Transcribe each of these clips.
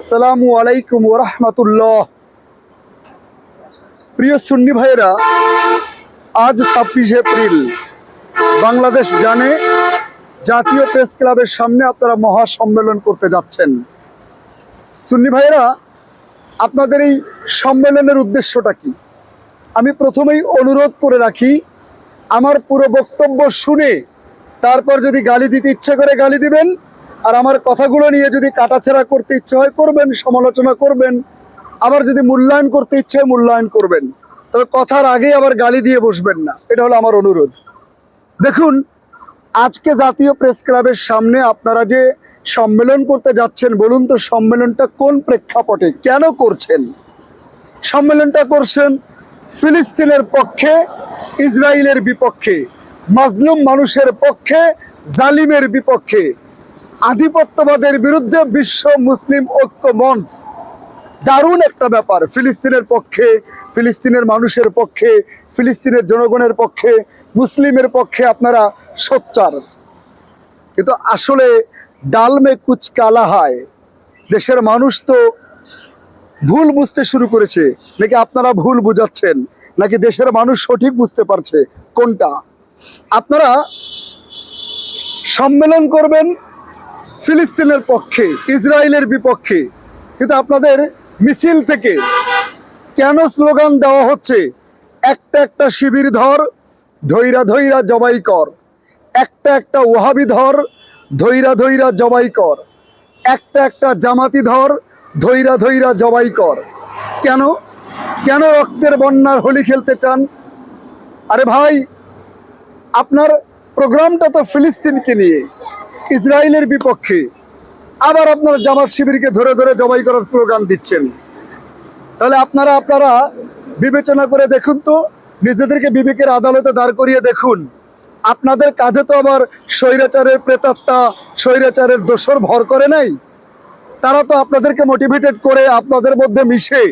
আসসালামু আলাইকুম ওরহমতুল্লাহ প্রিয় সুন্নি ভাইয়েরা, আজ ছাব্বিশে এপ্রিল। বাংলাদেশ জানে জাতীয় প্রেস ক্লাবের সামনে আপনারা মহা সম্মেলন করতে যাচ্ছেন। সুন্নি ভাইয়েরা, আপনাদের এই সম্মেলনের উদ্দেশ্যটা কি? আমি প্রথমেই অনুরোধ করে রাখি, আমার পুরো বক্তব্য শুনে তারপর যদি গালি দিতে ইচ্ছে করে গালি দিবেন আর আমার কথাগুলো নিয়ে যদি কাটাছেড়া করতে ইচ্ছে হয়, করবেন, সমালোচনা করবেন। আবার যদি মূল্যায়ন করতে ইচ্ছে হয়, মূল্যায়ন করবেন। তবে কথার আগে আবার গালি দিয়ে বসবেন না। এটা হলো আমার অনুরোধ। দেখুন, আজকে জাতীয় প্রেস ক্লাবের সামনে আপনারা যে সম্মেলন করতে যাচ্ছেন, বলুন তো সম্মেলনটা কোন প্রেক্ষাপটে, কেন করছেন? সম্মেলনটা করছেন ফিলিস্তিনের পক্ষে ইসরায়েলের বিপক্ষে, মাজলুম মানুষের পক্ষে, জালিমের বিপক্ষে। আধিপত্যবাদের বিরুদ্ধে বিশ্ব মুসলিম ঐক্য মঞ্চ। দারুণ একটা ব্যাপার। ফিলিস্তিনের পক্ষে, ফিলিস্তিনের মানুষের পক্ষে, ফিলিস্তিনের জনগণের পক্ষে, মুসলিমের পক্ষে আপনারা সোচ্চার। কিন্তু আসলে ডালমে কুচ কালা হয় দেশের মানুষ তো ভুল বুঝতে শুরু করেছে। নাকি আপনারা ভুল বুঝাচ্ছেন? নাকি দেশের মানুষ সঠিক বুঝতে পারছে? কোনটা? আপনারা সম্মেলন করবেন ফিলিস্তিনের পক্ষে, ইসরায়েলের বিপক্ষে। কিন্তু আপনাদের মিছিল থেকে কেন স্লোগান দেওয়া হচ্ছে, একটা একটা শিবির ধর, ধৈরা ধৈরা জবাই কর। একটা একটা ওহাবি ধর, ধৈরা ধৈরা জবাই কর। একটা একটা জামাতি ধর, ধৈরা ধৈরা জবাই কর। কেন? কেন রক্তের বন্যার হোলি খেলতে চান? আরে ভাই, আপনার প্রোগ্রামটা তো ফিলিস্তিনকে নিয়ে। ইসরায়েলের বিপক্ষে আবার আপনার জামাত শিবিরকে ধরে ধরে জবাই করার স্লোগান দিচ্ছেন। তাহলে আপনারা আপনারা বিবেচনা করে দেখুন তো, নিজেদেরকে বিবেকের আদালতে দাঁড় করিয়ে দেখুন। আপনাদের কাঁধে তো আবার স্বৈরাচারের প্রেতাত্মা, স্বৈরাচারের দোষর ভর করে নাই। তারা তো আপনাদেরকে মোটিভেটেড করে আপনাদের মধ্যে মিশে।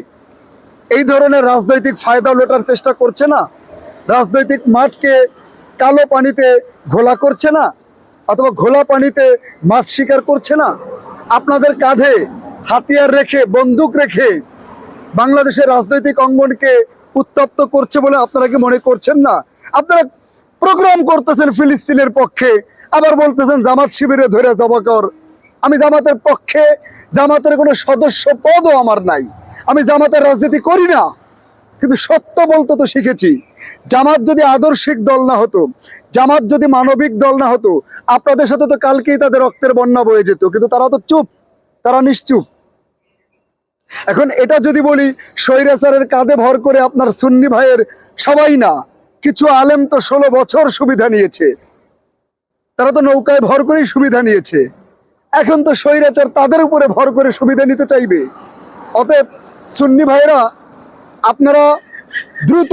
এই ধরনের রাজনৈতিক ফায়দা লোটার চেষ্টা করছে না। রাজনৈতিক মাঠকে কালো পানিতে ঘোলা করছে না। অথবা ঘোলা পানিতে মাছ শিকার করছে না? আপনাদের কাঁধে হাতিয়ার রেখে, বন্দুক রেখে বাংলাদেশের রাজনৈতিক অঙ্গনকে উত্তপ্ত করছে বলে আপনারা কি মনে করছেন না? আপনারা প্রোগ্রাম করতেছেন ফিলিস্তিনের পক্ষে, আবার বলতেছেন জামাত শিবিরে ধরে জমা কর। আমি জামাতের পক্ষে, জামাতের কোনো সদস্য পদও আমার নাই। আমি জামাতের রাজনীতি করি না, কিন্তু সত্য বলতে তো শিখেছি। জামাত যদি আদর্শিক দল না হতো, জামাত যদি মানবিক দল না হতো, আপনাদের সাথে তো কালকেই তাদের রক্তের বন্যা বয়ে যেত, কিন্তু তারা তো চুপ, তারা নিশ্চুপ। এখন এটা যদি বলি স্বৈরাচারের কাঁধে ভর করে আপনার সুন্নি ভাইয়ের সবাই না, কিছু আলেম তো ষোলো বছর সুবিধা নিয়েছে। তারা তো নৌকায় ভর করেই সুবিধা নিয়েছে। এখন তো স্বৈরাচার তাদের উপরে ভর করে সুবিধা নিতে চাইবে। অতএব সুন্নি ভাইয়েরা, আপনারা দ্রুত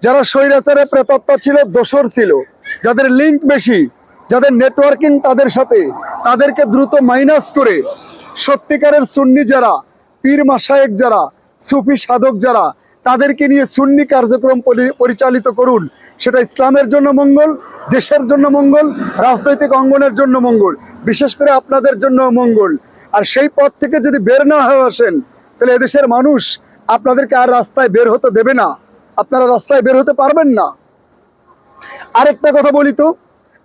যারা স্বৈরাচারে প্রেতত্বা ছিল দোসর ছিল, যাদের লিঙ্ক বেশি, যাদের নেটওয়ার্কিং তাদের সাথে, তাদেরকে দ্রুত মাইনাস করে সত্যিকারের সুন্নি যারা, পীর মাসায়েক যারা, সুফি সাধক যারা, তাদেরকে নিয়ে সুন্নি কার্যক্রম পরি- পরিচালিত করুন। সেটা ইসলামের জন্য মঙ্গল, দেশের জন্য মঙ্গল, রাজনৈতিক অঙ্গনের জন্য মঙ্গল, বিশেষ করে আপনাদের জন্য মঙ্গল। আর সেই পথ থেকে যদি বের না হয়ে আসেন, তাহলে এদেশের মানুষ আপনাদেরকে আর রাস্তায় বের হতে দেবে না। আপনারা রাস্তায় বের হতে পারবেন না। আরেকটা কথা বলি তো,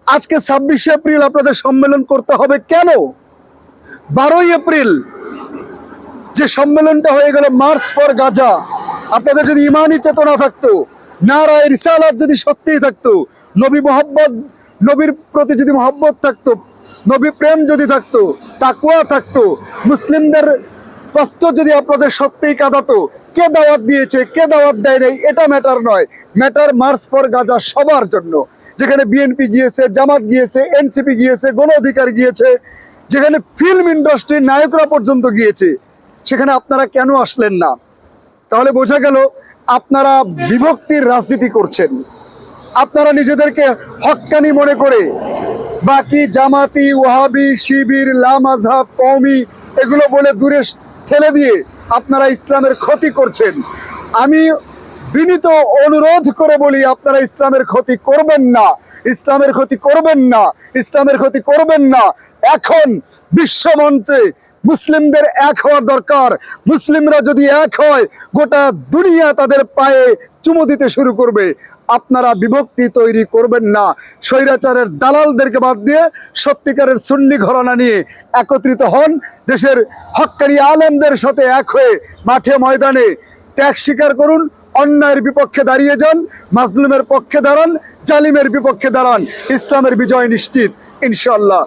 আজকে ছাব্বিশে এপ্রিল আপনাদের সম্মেলন করতে হবে কেন? বারোই এপ্রিল যে সম্মেলনটা হয়ে গেল মার্চ ফর গাজা, আপনাদের যদি ইমানি চেতনা থাকতো, নারায় রিসালাত যদি সত্যিই থাকতো, নবী মোহাম্মদ, নবীর প্রতি যদি মোহাম্মত থাকতো, নবী প্রেম যদি থাকতো তাকুয়া থাকতো, মুসলিমদের কষ্ট যদি আপনাদের সত্যিই কাঁদাতো কে দাওয়াত দিয়েছে, কে দাওয়াত দেয় নাই, এটা ম্যাটার নয়। ম্যাটার মার্চ ফর গাজা সবার জন্য। যেখানে বিএনপি গিয়েছে, জামাত গিয়েছে এনসিপি গিয়েছে, গণ অধিকার গিয়েছে, যেখানে ফিল্ম ইন্ডাস্ট্রির নায়করা পর্যন্ত গিয়েছে, সেখানে আপনারা কেন আসলেন না? তাহলে বোঝা গেল, আপনারা বিভক্তির রাজনীতি করছেন। আপনারা নিজেদেরকে হক্কানি মনে করে, বাকি জামাতি, ওয়াহাবি, শিবির লামাজহাব কওমি, এগুলো বলে দূরে ঠেলে দিয়ে আপনারা ইসলামের ক্ষতি করছেন। আমি বিনীত অনুরোধ করে বলি, আপনারা ইসলামের ক্ষতি করবেন না। ইসলামের ক্ষতি করবেন না। ইসলামের ক্ষতি করবেন না। এখন বিশ্বমঞ্চে মুসলিমদের এক হওয়ার দরকার। মুসলিমরা যদি এক হয়, গোটা দুনিয়া তাদের পায়ে চুমু দিতে শুরু করবে। আপনারা বিভক্তি তৈরি করবেন না। স্বৈরাচারের দালালদেরকে বাদ দিয়ে সত্যিকারের সুন্নি ঘরানা নিয়ে একত্রিত হন। দেশের হক্কানি আলেমদের সাথে এক হয়ে মাঠে ময়দানে ত্যাগ স্বীকার করুন, অন্যায়ের বিপক্ষে দাঁড়িয়ে যান, মাজলুমের পক্ষে দাঁড়ান, জালিমের বিপক্ষে দাঁড়ান। ইসলামের বিজয় নিশ্চিত ইনশাল্লাহ